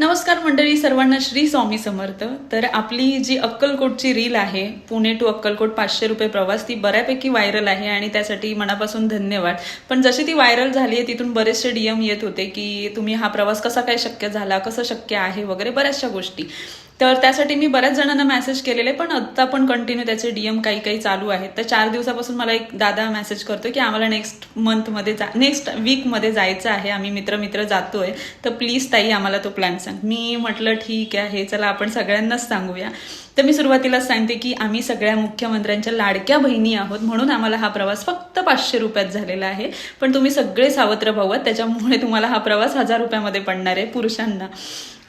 नमस्कार मंडळी सर्वांना श्री स्वामी समर्थ. तर आपली जी अक्कलकोटची रील आहे पुणे टू अक्कलकोट पाचशे रुपये प्रवास ती बऱ्यापैकी व्हायरल आहे आणि त्यासाठी मनापासून धन्यवाद. पण जशी ती व्हायरल झाली आहे तिथून बरेचसे डीएम येत होते की तुम्ही हा प्रवास कसा काय शक्य झाला कसं शक्य आहे वगैरे बऱ्याचशा गोष्टी. तर त्यासाठी मी बऱ्याच जणांना मेसेज केलेले पण आत्ता पण कंटिन्यू त्याचे डीएम काही काही चालू आहेत. तर चार दिवसापासून मला एक दादा मेसेज करतो की आम्हाला नेक्स्ट मंथमध्ये जा नेक्स्ट वीकमध्ये जायचं आहे. आम्ही मित्र मित्र जातोय. तर प्लीज ताई आम्हाला तो प्लॅन सांग. मी म्हटलं ठीक आहे चला आपण सगळ्यांनाच सांगूया. तर मी सुरुवातीलाच सांगते की आम्ही सगळ्या मुख्यमंत्र्यांच्या लाडक्या बहिणी आहोत. म्हणून आम्हाला हा प्रवास फक्त पाचशे रुपयात झालेला आहे. पण तुम्ही सगळे सावत्र भाऊ आहात. त्याच्यामुळे तुम्हाला हा प्रवास हजार रुपयामध्ये पडणार आहे पुरुषांना.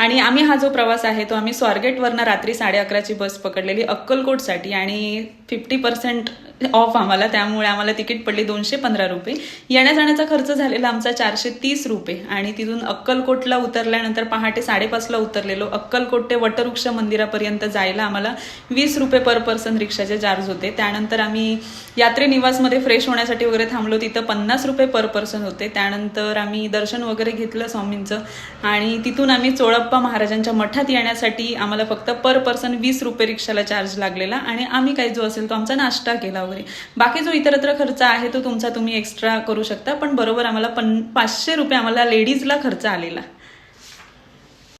आणि आम्ही हा जो प्रवास आहे तो आम्ही स्वारगेटवरनं रात्री साडे अकराची बस पकडलेली अक्कलकोटसाठी आणि फिफ्टी पर्सेंट ऑफ आम्हाला. त्यामुळे आम्हाला तिकीट पडली दोनशे पंधरा रुपये. येण्या जाण्याचा खर्च झालेला आमचा चारशे तीस रुपये. आणि तिथून अक्कलकोटला उतरल्यानंतर पहाटे साडेपाचला उतरलेलो अक्कलकोट ते वटवृक्ष मंदिरापर्यंत जायला आम्हाला वीस रुपये पर पर्सन रिक्षाचे चार्ज होते. त्यानंतर आम्ही यात्रे निवासमध्ये फ्रेश होण्यासाठी वगैरे थांबलो. तिथं पन्नास रुपये पर पर्सन होते. त्यानंतर आम्ही दर्शन वगैरे घेतलं स्वामींचं. आणि तिथून आम्ही बाप्पा महाराजांच्या मठात येण्यासाठी आम्हाला फक्त पर पर्सन वीस रुपये रिक्षाला चार्ज लागलेला आणि आम्ही काही जो असेल तो आमचा नाश्ता केला वगैरे. बाकी जो इतरत्र खर्च आहे तो तुमचा तुम्ही एक्स्ट्रा करू शकता पण बरोबर आम्हाला पन पाचशे रुपये आम्हाला लेडीजला खर्च आलेला.